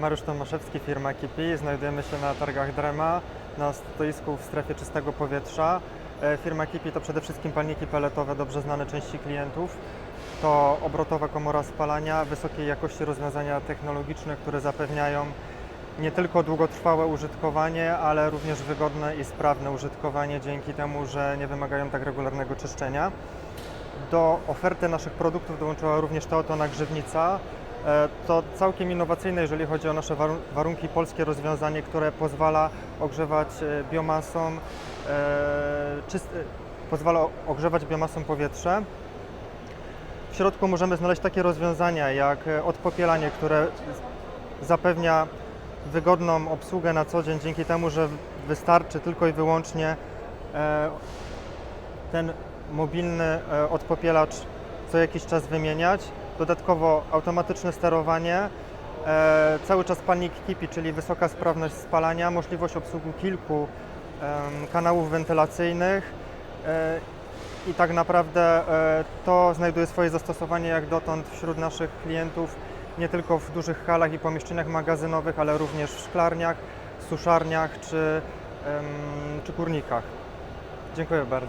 Mariusz Tomaszewski, firma Kipi. Znajdujemy się na targach Drema, na stoisku w strefie czystego powietrza. E, Firma Kipi to przede wszystkim palniki peletowe, dobrze znane części klientów. To obrotowa komora spalania, wysokiej jakości rozwiązania technologiczne, które zapewniają nie tylko długotrwałe użytkowanie, ale również wygodne i sprawne użytkowanie dzięki temu, że nie wymagają tak regularnego czyszczenia. Do oferty naszych produktów dołączyła również ta oto nagrzewnica. E, To całkiem innowacyjne, jeżeli chodzi o nasze warun- warunki polskie rozwiązanie, które pozwala ogrzewać e, biomasą, e, pozwala ogrzewać biomasą powietrze. W środku możemy znaleźć takie rozwiązania jak odpopielanie, które zapewnia wygodną obsługę na co dzień dzięki temu, że wystarczy tylko i wyłącznie ten mobilny odpopielacz co jakiś czas wymieniać. Dodatkowo automatyczne sterowanie, e, cały czas palnik kipi, czyli wysoka sprawność spalania, możliwość obsługi kilku em, kanałów wentylacyjnych e, i tak naprawdę e, to znajduje swoje zastosowanie jak dotąd wśród naszych klientów, nie tylko w dużych halach i pomieszczeniach magazynowych, ale również w szklarniach, suszarniach czy, czy kurnikach. Dziękuję bardzo.